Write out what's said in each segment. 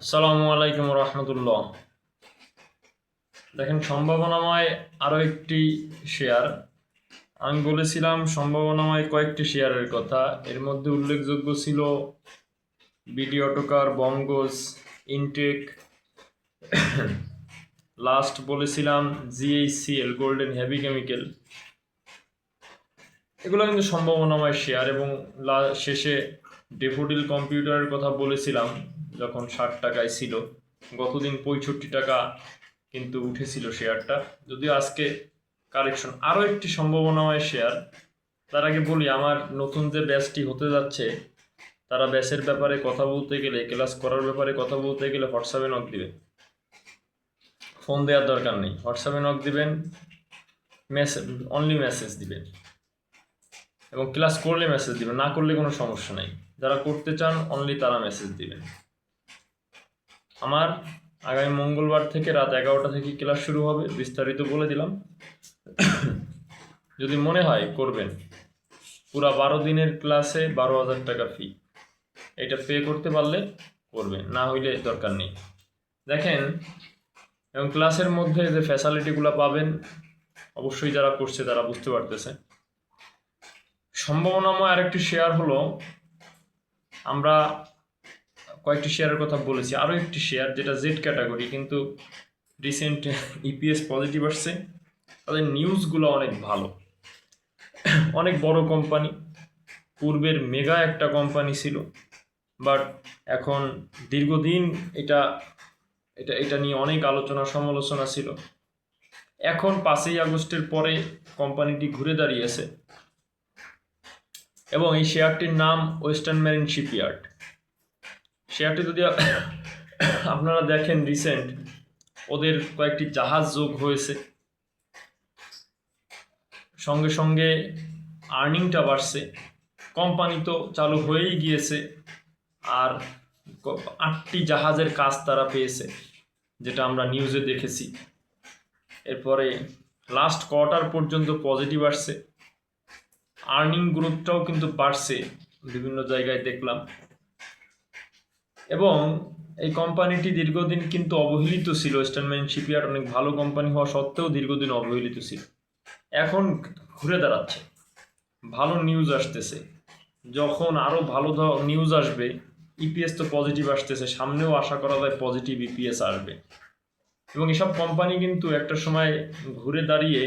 আসসালামু আলাইকুম রহমতুল্লাহ। দেখেন, সম্ভাবনাময় আরও একটি শেয়ার আমি বলেছিলাম, সম্ভাবনাময় কয়েকটি শেয়ারের কথা। এর মধ্যে উল্লেখযোগ্য ছিল বিডি অটোকার, বঙ্গজ, ইনটেক। লাস্ট বলেছিলাম জিএইচসিএল গোল্ডেন, হেভি কেমিক্যাল। এগুলো কিন্তু সম্ভাবনাময় শেয়ার এবং শেষে ডেফোডিল কম্পিউটারের কথা বলেছিলাম। যখন ষাট টাকায় ছিল, গতদিন পঁয়ষট্টি টাকা কিন্তু উঠেছিল শেয়ারটা। যদিও আজকে কালেকশন আরও একটি সম্ভাবনাময় শেয়ার। তার আগে বলি, আমার নতুন যে ব্যাচটি হতে যাচ্ছে, তারা ব্যাচের ব্যাপারে কথা বলতে গেলে ক্লাস করার ব্যাপারে কথা বলতে গেলে হোয়াটসঅ্যাপে নক দিবেন ফোন দেওয়ার দরকার নেই। হোয়াটসঅ্যাপে নক দিবেন মেসেজ অনলি মেসেজ দিবেন। এবং ক্লাস করলে মেসেজ দিবেন, না করলে কোনো সমস্যা নেই। যারা করতে চান অনলি তারা মেসেজ দিবেন। আমার আগামী মঙ্গলবার থেকে রাত এগারোটা থেকে ক্লাস শুরু হবে, বিস্তারিত বলে দিলাম। যদি মনে হয় করবেন। পুরা বারো দিনের ক্লাসে বারো হাজার টাকা ফি এটা পে করতে পারলে করবেন, না হইলে দরকার নেই। দেখেন, এবং ক্লাসের মধ্যে যে ফ্যাসিলিটিগুলো পাবেন, অবশ্যই যারা করছে তারা বুঝতে পারতেছে। সম্ভাবনাময় আরেকটি শেয়ার হলো, আমরা কয়েকটি শেয়ারের কথা বলেছি, আরও একটি শেয়ার যেটা জেড ক্যাটাগরি কিন্তু রিসেন্ট ইপিএস পজিটিভ আসছে। তাদের নিউজগুলো অনেক ভালো। অনেক বড় কোম্পানি পূর্বের মেগা একটা কোম্পানি ছিল বাট এখন দীর্ঘদিন এটা এটা এটা নিয়ে অনেক আলোচনা, সমালোচনা ছিল। এখন পাঁচই আগস্টের পরে কোম্পানিটি ঘুরে দাঁড়িয়েছে। এবং এই শেয়ারটির নাম ওয়েস্টার্ন মেরিন শিপইয়ার্ড শেয়ারটি যদি আপনারা দেখেন রিসেন্ট ওদের কয়েকটি জাহাজ যোগ হয়েছে। সঙ্গে সঙ্গে আর্নিংটা বাড়ছে। কোম্পানি তো চালু হয়েই গিয়েছে, আর আটটি জাহাজের কাজ তারা পেয়েছে, যেটা আমরা নিউজে দেখেছি। এরপরে লাস্ট কোয়ার্টার পর্যন্ত পজিটিভ আসছে। আর্নিং গ্রোথটাও কিন্তু বাড়ছে, বিভিন্ন জায়গায় দেখলাম। এবং এই কোম্পানিটি দীর্ঘদিন কিন্তু অবহেলিত ছিল ওয়েস্টার্ন মেরিন শিপইয়ার্ড অনেক ভালো কোম্পানি হওয়া সত্ত্বেও দীর্ঘদিন অবহেলিত ছিল। এখন ঘুরে দাঁড়াচ্ছে। ভালো নিউজ আসতেছে। যখন আরও ভালো নিউজ আসবে ইপিএস তো পজিটিভ আসতেছে, সামনেও আশা করা যায় পজিটিভ ইপিএস আসবে। এবং এসব কোম্পানি কিন্তু একটা সময় ঘুরে দাঁড়িয়ে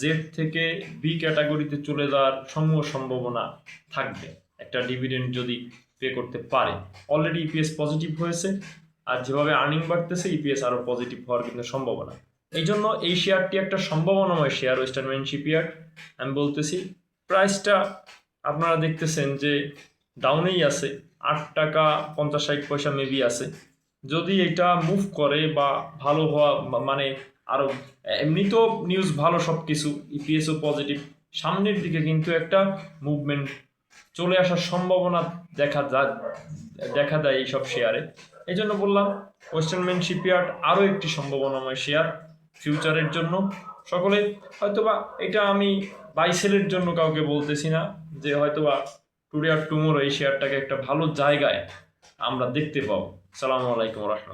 জেড থেকে বি ক্যাটাগরিতে চলে যাওয়ার সমূহ সম্ভাবনা থাকবে। একটা ডিভিডেন্ড যদি পে করতে পারে। অলরেডি ইপিএস পজিটিভ হয়েছে, আর যেভাবে আর্নিং বাড়তেছে ইপিএস আরও পজিটিভ হওয়ার কিন্তু সম্ভাবনা। এই জন্য এই শেয়ারটি একটা সম্ভাবনাময় শেয়ার ওয়েস্টার্ন মেরিন শিপইয়ার্ড আমি বলতেছি প্রাইসটা আপনারা দেখতেছেন যে ডাউনেই আছে, আট টাকা পঞ্চাশ ষাট পয়সা মেবি আছে। যদি এটা মুভ করে বা ভালো হওয়া মানে আরও এমনিতেও নিউজ ভালো সব কিছু ইপিএসও পজিটিভ সামনের দিকে কিন্তু একটা মুভমেন্ট চলে আসার সম্ভাবনা দেখা যায় দেখা দেয় এইসব শেয়ারে এই জন্য বললাম ওয়েস্টার্ন মেন শিপইয়ার্ড আরও একটি সম্ভাবনাময় শেয়ার ফিউচারের জন্য। সকলে হয়তোবা এটা আমি বাইসেলের জন্য কাউকে বলতেছি না, যে হয়তোবা টুডে আর টুমোরো এই শেয়ারটাকে একটা ভালো জায়গায় আমরা দেখতে পাবো। সালামু আলাইকুম রহমতুল্লাহ।